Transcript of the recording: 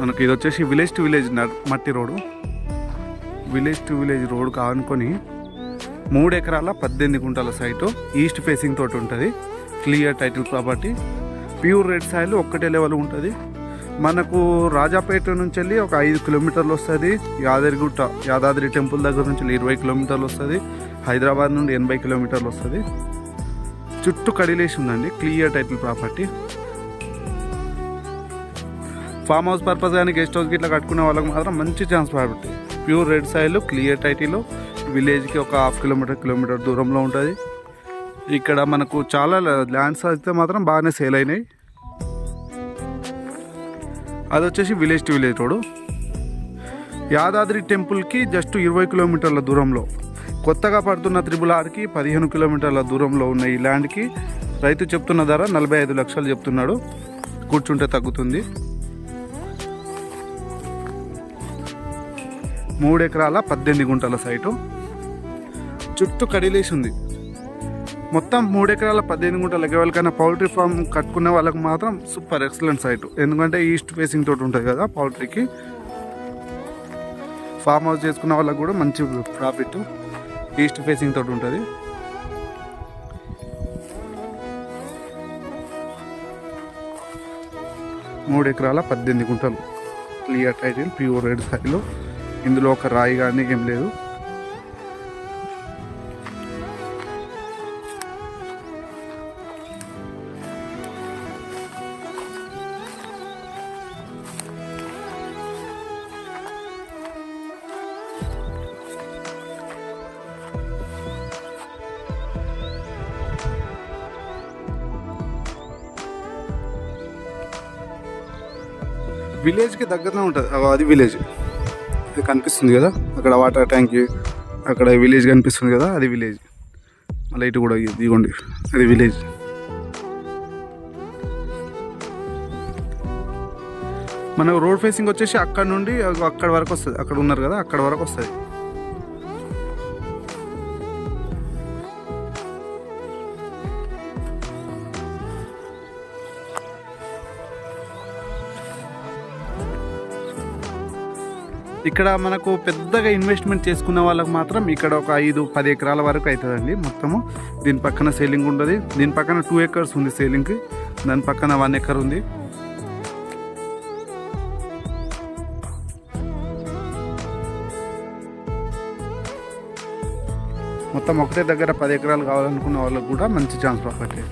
మనకి ఇది వచ్చేసి విలేజ్ టు విలేజ్ మట్టి road. Village to village road కానుకొని మూడు ఎకరాల పద్దెనిమిది గుంటల సైటు ఈస్ట్ ఫేసింగ్ తోటి ఉంటుంది. Clear title property pure red soil ఒక్కటే లెవెల్ ఉంటుంది. మనకు రాజాపేట నుంచి వెళ్ళి ఒక ఐదు కిలోమీటర్లు వస్తుంది. యాదగిరిగుట్ట యాదాద్రి టెంపుల్ దగ్గర నుంచి వెళ్ళి ఇరవై కిలోమీటర్లు వస్తుంది. హైదరాబాద్ నుండి ఎనభై కిలోమీటర్లు వస్తుంది. చుట్టూ కడిలేసి ఉందండి. Clear title property. Farm house purpose కానీ గెస్ట్ హౌస్ ఇట్లా కట్టుకునే వాళ్ళకి మాత్రం మంచి chance property pure red soil clear టైటీలో విలేజ్కి ఒక హాఫ్ కిలోమీటర్ కిలోమీటర్ దూరంలో ఉంటుంది. ఇక్కడ మనకు చాలా ల్యాండ్స్ అయితే మాత్రం బాగానే సేల్ అయినాయి. అది వచ్చేసి village to village road. Yadadri టెంపుల్కి జస్ట్ ఇరవై కిలోమీటర్ల దూరంలో. కొత్తగా పడుతున్న త్రిబుల్ ఆర్కి పదిహేను కిలోమీటర్ల దూరంలో ఉన్న ఈ ల్యాండ్కి రైతు చెప్తున్న ధర నలభై ఐదు లక్షలు చెప్తున్నాడు. కూర్చుంటే తగ్గుతుంది. మూడు ఎకరాల పద్దెనిమిది గుంటల సైటు. చుట్టూ కడిలేసి ఉంది. మొత్తం మూడు ఎకరాల పద్దెనిమిది గుంటల ఎవరికైనా పౌల్ట్రీ ఫామ్ కట్టుకునే వాళ్ళకి మాత్రం సూపర్ ఎక్సలెంట్ సైట్. ఎందుకంటే ఈస్ట్ ఫేసింగ్ తోటి ఉంటుంది కదా పౌల్ట్రీకి. ఫామ్ హౌస్ చేసుకున్న వాళ్ళకి కూడా మంచి ప్రాఫిట్ ఈస్ట్ ఫేసింగ్ తోటి ఉంటుంది. మూడు ఎకరాల పద్దెనిమిది గుంటలు. క్లియర్ టైటిల్ ప్యూర్ రెడ్ స్థాయిలో ఇందులో ఒక రాయి కానీ ఏం లేదు. విలేజ్కి దగ్గరలో ఉంటుంది. అది విలేజ్ ఇది కనిపిస్తుంది కదా. అక్కడ వాటర్ ట్యాంక్ అక్కడ విలేజ్ కనిపిస్తుంది కదా అది విలేజ్ మళ్ళీ ఇటు కూడా ఇది- ఇదిగోండి అది విలేజ్ మనకు రోడ్ ఫేసింగ్ వచ్చేసి అక్కడ నుండి అక్కడ వరకు వస్తుంది. అక్కడ ఉన్నారు కదా అక్కడ వరకు వస్తుంది. ఇక్కడ మనకు పెద్దగా ఇన్వెస్ట్మెంట్ చేసుకున్న వాళ్ళకి మాత్రం ఇక్కడ ఒక ఐదు పది ఎకరాల వరకు అవుతుందండి మొత్తము. దీని పక్కన సేలింగ్ ఉంటుంది దీని పక్కన టూ ఎకర్స్ ఉంది సేలింగ్కి దాని పక్కన వన్ ఎకర్ ఉంది. మొత్తం ఒకటే దగ్గర పది ఎకరాలు కావాలనుకున్న వాళ్ళకు కూడా మంచి ఛాన్స్ ప్రాపర్టీ